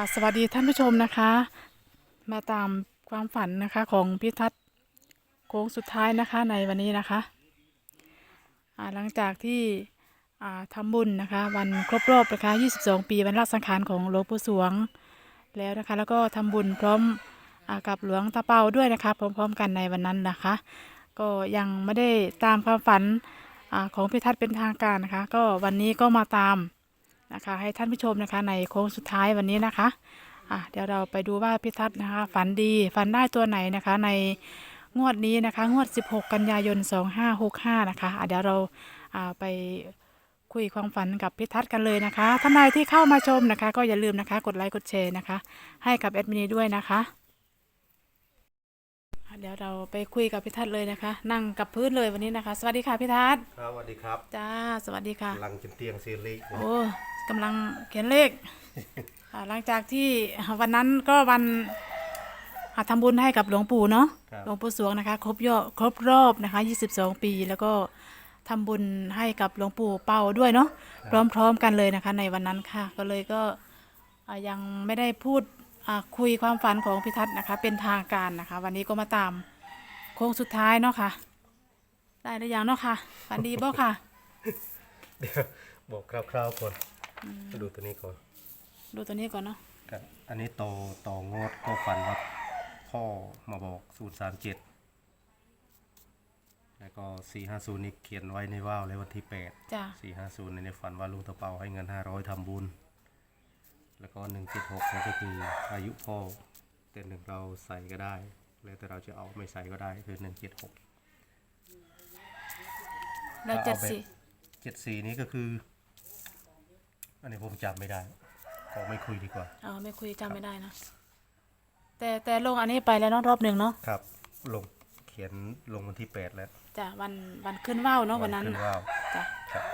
ค่ะสวัสดีท่านผู้ชมนะคะ มาตามความฝันนะคะของพิทัศน์โค้งสุดท้ายนะคะในวันนี้นะคะหลังจากที่อ่าทำบุญนะคะ วันครบรอบนะคะ 22 ปีวันละสังขารของหลวงปู่สวงแล้วนะคะ แล้วก็ทำบุญพร้อมอกับหลวงตาเปาด้วยนะคะ พร้อม ๆ กันในวันนั้นนะคะ ก็ยังไม่ได้ตามความฝันอของพิทัศน์เป็นทางการนะคะ ก็วันนี้ก็มาตาม นะคะ ให้ท่านผู้ชมนะคะในโค้งสุดท้ายวันนี้นะคะอะเดี๋ยวเราไปดูว่าพิทัศน์นะคะ ฝันดีฝันได้ตัวไหนนะคะ ในงวดนี้นะคะ งวด 16 กันยายน 2565 นะคะอะเดี๋ยวเราอ่าไปคุยความฝันกับพิทัศน์กันเลยนะคะท่านใดที่เข้ามาชมนะคะ ก็อย่าลืมนะคะ กดไลค์กดแชร์นะคะ ให้กับแอดมินด้วยนะคะอะเดี๋ยวเราไปคุยกับพิทัศน์เลยนะคะ นั่งกับพื้นเลยวันนี้นะคะ สวัสดีค่ะพิทัศน์ครับสวัสดีครับจ้าสวัสดีค่ะกำลังกินเตียงซีรีส์โอ้ กำลังเขียนเลขอ่าหลังจากที่วันนั้นก็วันอ่าทำบุญให้กับหลวงปู่เนาะครับหลวงปู่สวงนะคะ ครบยอดครบรอบนะคะ 22 ปีแล้วก็ทำบุญให้กับหลวงปู่เป่าด้วยเนาะพร้อมๆกันเลยนะคะ ในวันนั้นค่ะ ก็เลยก็อ่ายังไม่ได้พูดอ่าคุยความฝันของพิทัศน์นะคะ เป็นทางการนะคะ วันนี้ก็มาตามโค้งสุดท้ายเนาะค่ะ ได้หรือยังเนาะค่ะฝันดีบ่ค่ะ เดี๋ยวบอกคร่าวๆก่อน ดูตัวนี้ก่อน ดูตัวนี้ก่อนเนาะครับอันนี้โตโตงดก็ฝันว่าพ่อมาบอกสูตรสามเจ็ดแล้วก็สี่ห้าศูนย์นี่เขียนไว้ในว่าวเลยวันที่แปดจ้าสี่ห้าศูนย์ในฝันว่าลุงตะเปาให้เงินห้าร้อยทำบุญ แล้วก็หนึ่งเจ็ดหกนี่ก็คืออายุพ่อแต่หนึ่งเราใส่ก็ได้ แล้วแต่เราจะเอาไม่ใส่ก็ได้คือหนึ่งเจ็ดหกแล้วก็เจ็เอาดไปสี่เจ็ดสี่นี้ก็คือ อันนี้ผมจำไม่ได้ขอไม่คุยดีกว่าเออไม่คุยจำไม่ได้นะ แต่แต่ลงอันนี้ไปแล้วเนาะรอบหนึ่งเนาะครับ ลงเขียนลงวันที่แปดแล้วจ้ะวันวันขึ้นว่าวเนาะวันนั้นขึ้นน่ะว่าวจ้ะครับ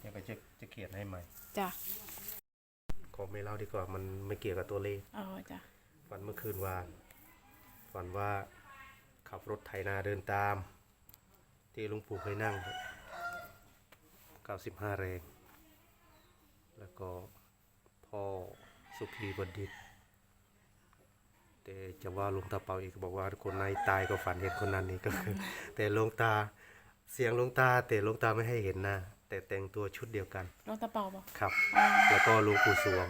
เดี๋ยวไปจะจะเขียนให้ใหม่ จ้ะขอไม่เล่าดีกว่ามันไม่เกี่ยวกับตัวเลขเอ๋อจ้ะฝันเมื่อคืนวานฝันว่าขับรถไถนาเดินตาม ที่หลุงปู่เคยนั่ง95แรง แล้วก็พ่อสุพีบดิตรแต่จะว่าหลวงตาเปาอีกบอกว่าคนในตายก็ฝันเห็นคนนั้นนี่ก็คือ แต่หลวงตาเสียงหลวงตา แต่หลวงตาไม่ให้เห็นหน้าแต่แต่งตัวชุดเดียวกันลงตะเปาบอกครับอ๋อแล้วก็หลวงปู่สวง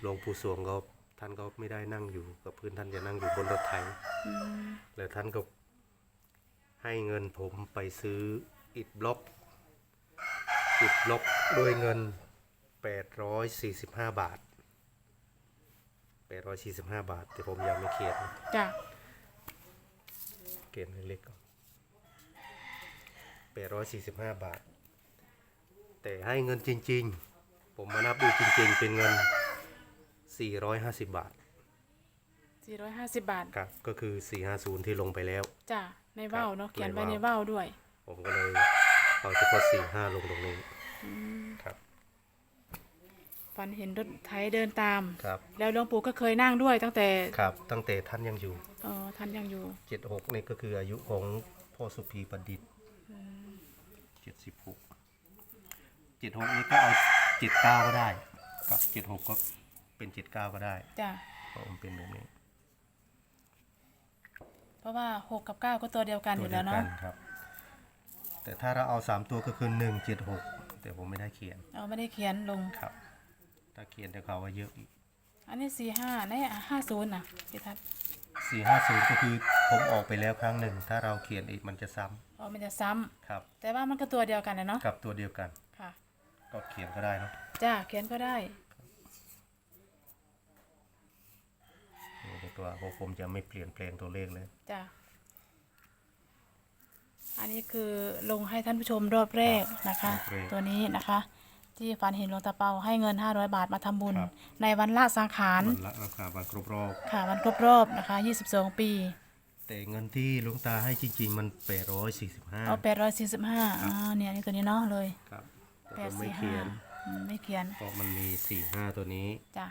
หลวงปู่สวงก็ท่านก็ไม่ได้นั่งอยู่กับพื้นท่านจะนั่งอยู่บนรถไถอืมแล้วท่านก็ให้เงินผมไปซื้ออิฐบล็อก อิฐบล็อกด้วยเงิน 845 บาท 845 บาท แต่ผมยังไม่เขียนจ้ะเขียนให้เล็กก่อน845 บาท แต่ให้เงินจริงๆ ผมมานับดูจริงๆ เป็นเงิน 450 บาท สี่ร้อยห้าสิบบาท ครับ ก็คือ 450 ที่ลงไปแล้ว จ้ะ ในว่าวเนาะครับเขียนไว้ในในว่าวว่าวด้วย ผมก็เลยเอาเฉพาะ45 ลงตรงนี้ครับ ฝันเห็นรถไถเดินตาม ครับ แล้วหลวงปู่ก็เคยนั่งด้วยตั้งแต่ครับ ตั้งแต่ท่านยังอยู่ เออท่านยังอยู่76นี่ก็คืออายุของพ่อสุพีประดิษฐ์ 76 76นี่ก็เอา 79 ก็ได้ครับ76 ก็เป็น 79 ก็ได้จ้ะเพราะมันเป็นแบบนี้เพราะว่าหกกับเก้าก็ตัวเดียวกันอตัวยู่เดีแล้ยววกัเนาะนครับ แต่ถ้าเราเอา 3 ตัวก็คือ 176 แต่ผมไม่ได้เขียน เอาไม่ได้เขียนลงครับ ถ้าเขียนจะเขาว่าเยอะอีกอันนี้สี่ห้านี่ห้าศูนย์น่ะพี่ทัศน์450ก็คือผมออกไปแล้วครั้งหนึ่ง ถ้าเราเขียนอีกมันจะซ้อ๋อมันจะซ้ำำครับ แต่ว่ามันก็ตัวเดียวกันนะเนาะกับตัวเดียวกัน ค่ะก็เขียนก็ได้เนอะจ้าเขียนก็ได้นี่ในตัวของผมจะไม่เปลี่ยนแปลงตัวเลขเลย จ้าอันนี้คือลงให้ท่านผู้ชมรอบแรกนะคะรอบแรก ตัวนี้นะคะ ที่ฝันเห็นหลวงตาเปาให้เงิน 500 บาทมาทำบุญ ครับ ในวันละสังขารวันละราคาวันครบรอบค่ะวันครบรอบนะคะ 22 ปีแต่เงินที่หลุงตาให้จริง ๆ มัน เอา845 845อ่าเนี่ยนี่ตัวนี้เนาะเลยครับแต่ผมไม่เขียน845อืมไม่เขียนเพราะมันมี 45 ตัวนี้จ้ะ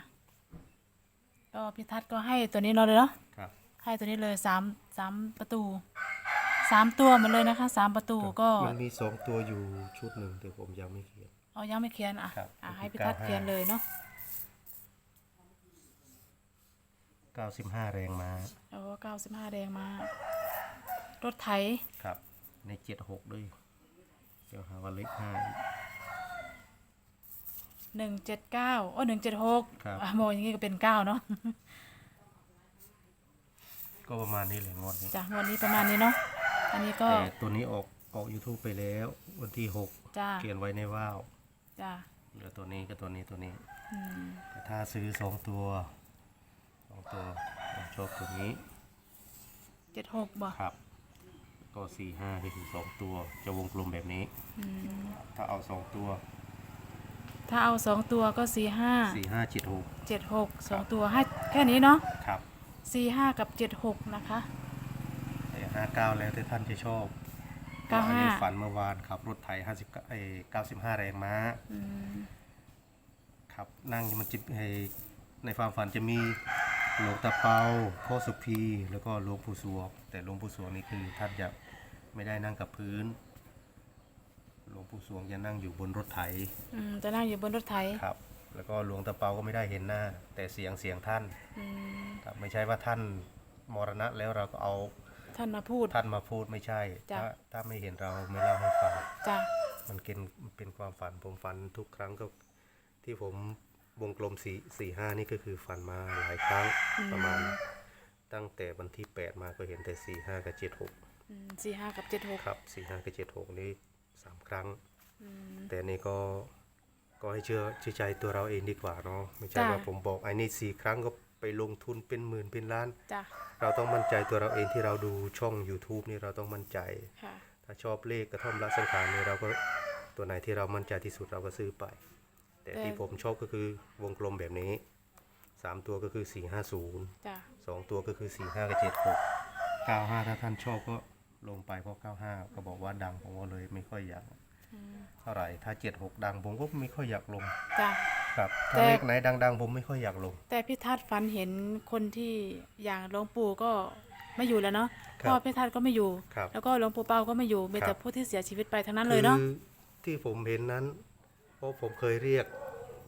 ก็พิทัศน์ก็ให้ตัวนี้เนาะเลยเนาะ ครับให้ตัวนี้เลยสามสามประตูสามตัวหมดเลยนะคะสามประตูก็มันมี 2 ตัวอยู่ชุดหนึ่งแต่ผมยังไม่เขียน เอายังไม่เขียนอะครับอะก็คือให้พิทัศน์95เขียนเลยเนาะ95แรงม้าโอ้เก้าสิบห้าแรงมา รถไถ ครับ ใน76ด้วย เดี๋ยวหาว่าเลขห้าอีก หนึ่งเจ็ดเก้าโอ้หนึ่งเจ็ดหกครับโมอย่างงี้ก็เป็นเก้าเนาะ ก็ประมาณนี้เลยงวดนี้ จ้ะงวันนี้ประมาณนี้เนาะ อันนี้ก็ แต่ตัวนี้ออกออก YouTube ไปแล้ว วันที่จ้า6เขียนไว้ในว่าว จ้าเหลือตัวนี้กับตัวนี้ตัวนี้อืมแต่ถ้าซื้อสองตัวสองตัวผมชอบตัวนี้เจ็ดหกบ่ครับ ก็สี่ห้าก็คือสองตัว จะวงกลมแบบนี้ อืมถ้าเอาสองตัวถ้าเอาสองตัวก็สี่ห้าสี่ห้าเจ็ดหกเจ็ดหกสองตัวให้แค่นี้เนาะครับสี่ห้ากับเจ็ดหกนะคะแต่ห้าเก้าแล้วแต่ท่านจะชอบ เก้าห้า อันนี้ฝันเมื่อวานขับรถไถห้าสิบเอ้เก้าสิบห้าแรงม้าอืมครับนั่งมันจะไอ้ในความฝันจะมีหลวงตาเปาพ่อสุพีแล้วก็หลวงปู่สวงแต่หลวงปู่สวงนี่คือท่านจะไม่ได้นั่งกับพื้น หลวงปู่สวงจะนั่งอยู่บนรถไถ อืมจะนั่งอยู่บนรถไถครับ แล้วก็หลวงตาเปาก็ไม่ได้เห็นหน้า แต่เสียงเสียงท่านอืมครับไม่ใช่ว่าท่านมรณะแล้วเราก็เอา ท่านมาพูด ท่านมาพูดไม่ใช่ จ้ะ ถ้าถ้าไม่เห็นเราไม่เล่าให้ฟัง จ้ะมันเป็นมันเป็นความฝันผมฝันทุกครั้งก็ที่ผมวงกลมสี่สี่ห้านี่ก็คือฝันมาหลายครั้งประมาณ ตั้งแต่วันที่8มาก็เห็นแต่สี่ห้ากับเจ็ดหกอืมสี่ห้ากับเจ็ดหกครับสี่ห้ากับเจ็ดหกนี่สามครั้งอืมแต่นี่ก็ก็ให้เชื่อเชื่อใจตัวเราเองดีกว่าเนาะไม่ใช่จ้ะว่าผมบอกไอ้นี่สี่ครั้งก็ ไปลงทุนเป็นหมื่นเป็นล้าน จ้ะเราต้องมั่นใจตัวเราเองที่เราดูช่อง YouTube นี่เราต้องมั่นใจ ค่ะ ถ้าชอบเลขกระท่อมละสังขารนี่เราก็ตัวไหนที่เรามั่นใจที่สุดเราก็ซื้อไป แต่แต่ ที่ผมชอบก็คือวงกลมแบบนี้สามตัวก็คือ450จ้ะสองตัวก็คือ45กับ76 95ถ้าท่านชอบก็ลงไปเพราะ95ก็บอกว่าดังผมก็เลยไม่ค่อยอยากอืม เท่าไหร่ถ้า76ดังผมก็ไม่ค่อยอยากลงจ้ะ ครับถ้าแต่ เลขไหนดัง ๆ ผมไม่ค่อยอยากลง แต่พี่ทัศน์ฝันเห็นคนที่อย่างหลวงปู่ก็ไม่อยู่แล้วเนาะครับพ่อพี่ทัศน์ก็ไม่อยู่ ครับแล้วก็หลวงปู่เปาก็ไม่อยู่มีครัแต่บผู้ที่เสียชีวิตไปทั้งนั้นเลยเนาะ คือที่ผมเห็นนั้น เพราะผมเคยเรียก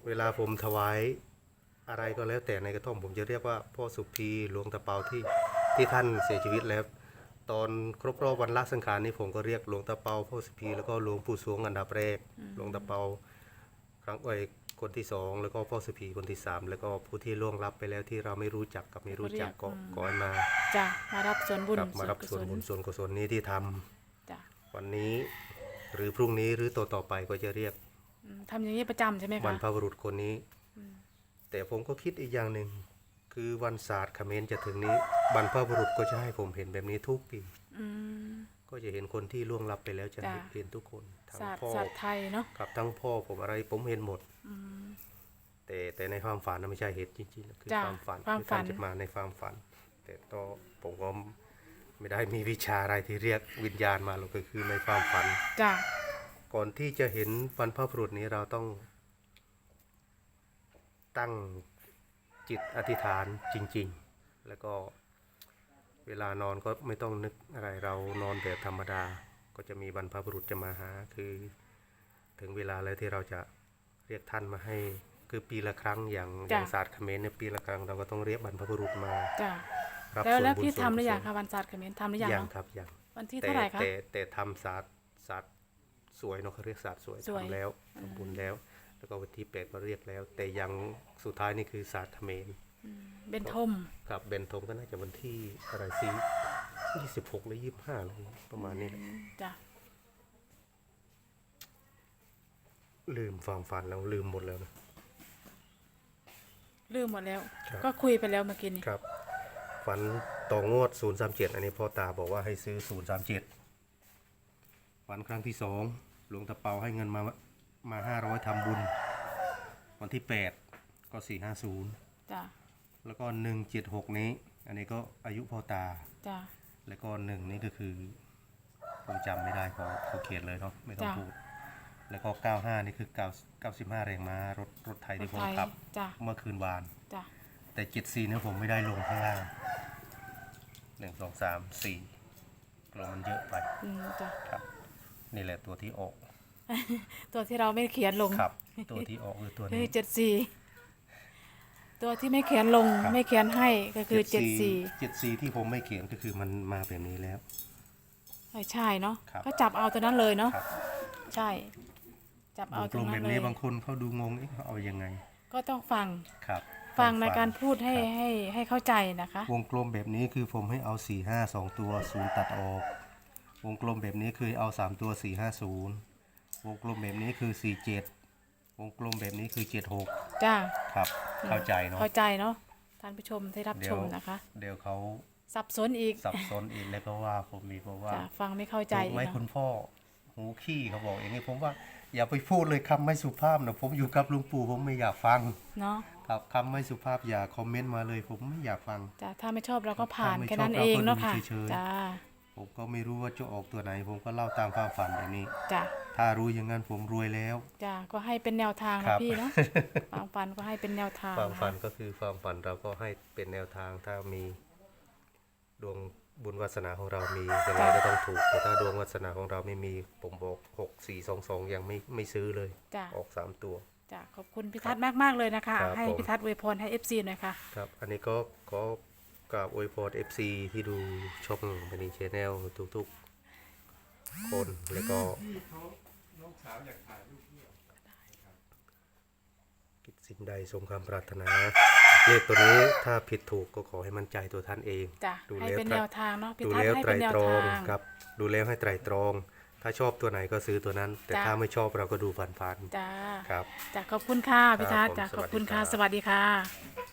เวลาผมถวายอะไรก็แล้วแต่ในกระท่อมผมจะเรียกว่าพ่อสุพีหลวงตาเปาที่ที่ท่านเสียชีวิตแล้ว ตอนครบรอบวันละสังขารนี้ผมก็เรียกหลวงตาเปาพ่อสุพีแล้วก็หลวงปู่สวงอันดับแรกหลวงตาเปาครั้งไอ้คนที่สองแล้วก็พ่อสุพีคนที่สามแล้วก็ผู้ที่ล่วงลับไปแล้วที่เราไม่รู้จักกับไม่รู้จักก็ก่อนมาจ้ะมารับส่วนบุญกลับมารับส่วนบุญกุศลส่วนกุศลนี้ที่ทำจ้ะวันนี้หรือพรุ่งนี้หรือต่อต่อๆไปก็จะเรียกอืมทำอย่างนี้ประจำใช่ไหมวัคะนพระบุรุษคนนี้ แต่ผมก็คิดอีกอย่างหนึ่ง คือวันศาสตร์เขมรจะถึงนี้ บรรพบุรุษก็จะให้ผมเห็นแบบนี้ทุกปี อืม ก็จะเห็นคนที่ล่วงลับไปแล้วจะจ้ะ เห็นทุกคนทั้งศาสตร์พ่อศาสตร์ไทยเนาะกับทั้งพ่อผมอะไรผมเห็นหมด อืม แต่แต่ในความฝันนะไม่ใช่เหตุจริงๆนะคือจ้ะความฝันความคือท่านฝันจะมาในความฝัน แต่ก็ผมก็ไม่ได้มีวิชาอะไรที่เรียกวิญญาณมาหรอกก็คือในความฝัน จ้ะก่อนที่จะเห็นบรรพบุรุษนี้เราต้องตั้ง จิตอธิษฐานจริง ๆ แล้วก็เวลานอนก็ไม่ต้องนึกอะไรเรานอนแบบธรรมดา ก็จะมีบรรพบุรุษจะมาหา คือถึงเวลาแล้วที่เราจะเรียกท่านมาให้ คือปีละครั้งอย่างอย่างศาสตร์เขมรเนี่ยปีละครั้งเราก็ต้องเรียกบรรพบุรุษมาจ้ะรับแล้วส่วนแล้วบุญพี่ส่วนทำหรือยังกุศลคะวันศาสตร์เขมรทำหรือยังยังเนาะครับยังวันที่แต่เท่าไหร่คะแต่แต่ทำศาสตร์ศาสตร์สวยเนาะเขาเรียกศาสตร์สวยสวยทำแล้วทำบุญแล้ว แล้วก็วันที่แปดมาเรียกแล้ว แต่ยังสุดท้ายนี่คือศาสตร์เขมรเบนทมกับเบนทมก็น่าจะวันที่อะไรสิยี่สิบหกหรือยี่สิบห้าอะไรประมาณนี้แหละจ้ะลืมฟังฝันแล้วลืมหมดแล้วนะ ลืมหมดแล้ว ครับ ก็คุยไปแล้วเมื่อกี้นี้ครับ ฝันต่องวด 037 อันนี้พ่อตาบอกว่าให้ซื้อ 037 ฝันครั้งที่สองหลวงตาเปาให้เงินมา มา500ทำบุญ วันที่8ก็450จ้ะแล้วก็176นี้ อันนี้ก็อายุพ่อตา จ้ะ แล้วก็หนึ่งนี่ก็คือผมจำไม่ได้ขอขอเขียนเลยเนาะไม่ต้องจ้ะ พูด แล้วก็ 95 นี่คือ9 95 แรงม้ารถรถไทยรถที่ผมไทยขับ จ้ะเมื่อคืนวาน จ้ะแต่เจ็ดสี่เนี่ยผมไม่ได้ลงข้างล่างหนึ่งสองสามสี่ลงมันเยอะไปอืมจ้ะครับ นี่แหละตัวที่ออก ตัวที่เราไม่เขียนลงครับ ตัวที่ออกคือตัวเฮ้ยนี้ เจ็ดสี่ตัวที่ไม่เขียนลงครับ ไม่เขียนให้ก็คือเจ็ดสี่เจ็ดสี่ที่ผมไม่เขียนก็คือมันมาแบบนี้แล้ว ใช่เนาะครับ ก็จับเอาตัวนั้นเลยเนาะครับใช่ จับวเอางตกรลงมนั้แบนบเลนี้ยบางคนเขาดูงงเอ๊ะเอายังไงก็ต้องฟังครับฟังในต้องการพูดให้ครับให้ให้เข้าใจนะคะ วงกลมแบบนี้คือผมให้เอา4 5 2ตัวศูนย์ตัดออก วงกลมแบบนี้คือเอา3ตัว4 5 0 วงกลมแบบนี้คือ4 7วงกลมแบบนี้คือ7 6จ้าครับ เข้าใจเนาะเข้าใจเนาะท่านผู้ชมที่รับเดี๋ชยวมนะคะ เดี๋ยวเขาสับสนอีกสับสนอีกแล้วก็ว่าผมมีเพราะว่าจ้ะฟังไม่เข้าใจถูกไหมเนาะคุณพ่อหูขี้เขาบอกอย่างนี้ผมว่าอย่าไปพูดเลยคำไม่สุภาพนะผมอยู่กับลุงปู่ผมไม่อยากฟังเนาะครับคำไม่สุภาพอย่าคอมเมนต์มาเลย ผมไม่อยากฟังจ้ะถ้าไม่ชอบเราก็ผ่านถ้าไม่แค่นั้นชอบเองเราก็เนาะดูค่ะเฉยๆจ้าผมก็ไม่รู้ว่าจะออกตัวไหน ผมก็เล่าตามความฝันแบบนี้จ้ะ ถ้ารู้อย่างนั้นผมรวยแล้วจ้ะก็ให้เป็นแนวทางครันะบพี่เนาะความฝันก็ให้เป็นแนวทางความนะฝัคะนก็คือความฝันเราก็ให้เป็นแนวทางถ้ามีดวงบุญวาสนาของเรามียังไงก็ต้องถูก แต่ถ้าดวงวาสนาของเราไม่มีผมบอกหกสี่สองสองยังไม่ไม่ซื้อเลย จ้ะออกสามตัว จ้ะขอบคุณพี่ทัศน์มาก ๆ เลยนะคะ ครับให้ผมพี่ทัศน์อวยพรให้ FC หน่อยค่ะ ครับ อันนี้ก็ขอกราบอวยพร FC ที่ดูช่องบันีชแนลทุกๆ คน แล้วก็ คิดสิ่งใดสมความปรารถนา เลขตัวนี้ถ้าผิดถูกก็ขอให้มั่นใจตัวท่านเอง จ้ะดูให้แล้วเป็นไตรแนวทางเนาะพี่ดูทัศแล้วน์ให้ไตรเป็นแนวตรองทาง ครับดูแล้วให้ไตรตรอง ถ้าชอบตัวไหนก็ซื้อตัวนั้น แต่จ้ะ ถ้าไม่ชอบเราก็ดูผ่านจ้าๆครับ จ้ะขอบคุณค่ะพี่ทัศน์ครับผมจ้ะสขวัอบสดีคุณค่ะครับสวัสดีค่ะ